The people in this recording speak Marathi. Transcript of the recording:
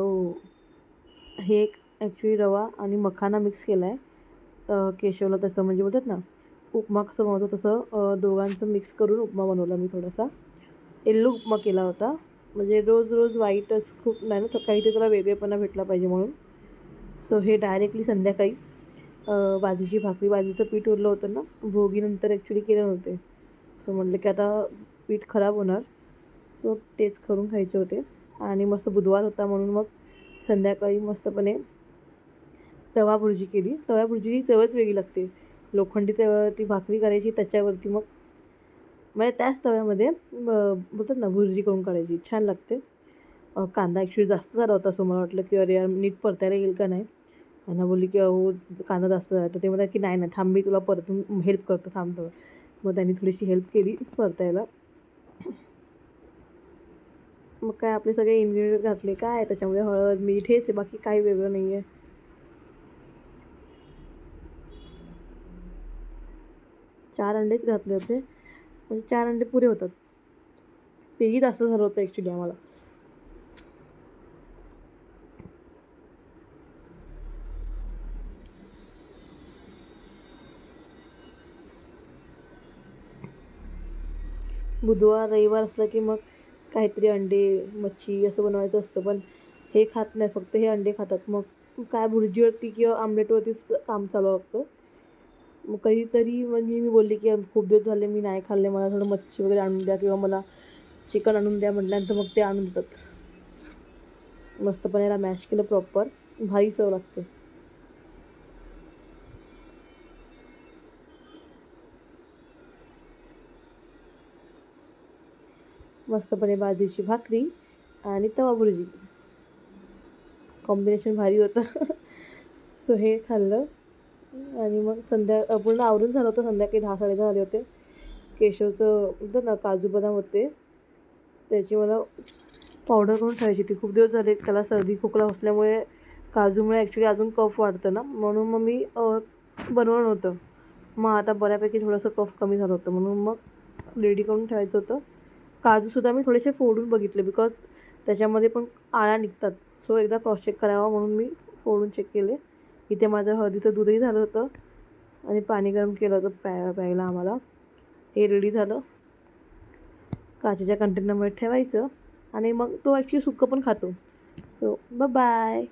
हॅलो हे एक ॲक्च्युली रवा आणि मखाना मिक्स केला आहे केशवला तसं म्हणजे बोलतात ना उपमा कसं बनवतो तसं दोघांचं मिक्स करून उपमा बनवला मी थोडासा. येल्लो उपमा केला होता. म्हणजे रोज रोज वाईटच खूप नाही ना तर काहीतरी त्याला वेगळेपणा भेटला पाहिजे म्हणून. सो हे डायरेक्टली संध्याकाळी बाजूची भाकरी बाजूचं पीठ उरलं होतं ना भोगीनंतर ॲक्च्युली केले नव्हते. सो म्हटलं की आता पीठ खराब होणार. सो तेच करून खायचे होते. आणि मस्त बुधवार होता म्हणून मग संध्याकाळी मस्तपणे तवा भुर्जी केली. तवा भुर्जीची चवच वेगळी लागते. लोखंडी तव्यावर ती भाकरी करायची त्याच्यावरती मग म्हणजे त्याच तव्यामध्ये बोलतात ना भुर्जी करून काढायची. छान लागते. कांदा ॲक्च्युली जास्त झाला होता असं मला वाटलं की अरे यार नीट परतायला येईल का नाही? त्यांना बोलली की अहो कांदा जास्त झाला तर ते म्हणतात की नाही नाही थांब मी तुला परतून हेल्प करतो थांबतो मग त्यांनी थोडीशी हेल्प केली परतायला. मग काय आपले सगळे इन्ग्रेडियंट घातले काय त्याच्यामुळे त्याच्यामध्ये हळद मीठ हेच आहे बाकी काही वेगळं नाही आहे चार अंडेच घातले होते. म्हणजे चार अंडे पुरे होतात. तेही जास्त झालं होतं ॲक्च्युली आम्हाला. बुधवार रविवार असलं की मग काहीतरी अंडे मच्छी असं बनवायचं असतं पण हे खात नाही फक्त हे अंडे खातात. मग काय भुर्जीवरती किंवा आमलेटवरतीच काम चालू लागतं. मग कधीतरी म्हणजे मी बोलली की खूप दिवस झाले मी नाही खाल्ले मला थोडं मच्छी वगैरे आणून द्या किंवा मला चिकन आणून द्या म्हटल्यानंतर मग ते आणून देतात. मस्तपणे याला मॅश केलं प्रॉपर भारी चव लागते. मस्तपणे बाजरीची भाकरी आणि तवा भुर्जी. कॉम्बिनेशन भारी होतं. सो हे खाल्लं. आणि मग संध्या पूर्ण आवरून झालं होतं. संध्याकाळी दहा साडेदहा झाले होते. केशवचं होतं ना काजू बदाम होते. त्याची मला पावडर करून ठेवायची. ती खूप दिवस झाले. त्याला सर्दी खोकला असल्यामुळे काजूमुळे ॲक्च्युली अजून कफ वाढतं ना. म्हणून मग मी बनवलं नव्हतं. मग आता बऱ्यापैकी थोडंसं कफ कमी झालं होतं. म्हणून मग रेडी करून ठेवायचं होतं. काजूसुद्धा मी थोडेसे फोडून बघितले बिकॉज त्याच्यामध्ये पण आळ्या निघतात. सो एकदा क्रॉस चेक करावा म्हणून मी फोडून चेक केले. इथे माझं हळदीचं दूधही झालं होतं आणि पाणी गरम केलं होतं प्या प्यायला आम्हाला. हे रेडी झालं. काचेच्या कंटेनरमध्ये ठेवायचं आणि मग तो ॲक्च्युली सुक्कं पण खातो. So bye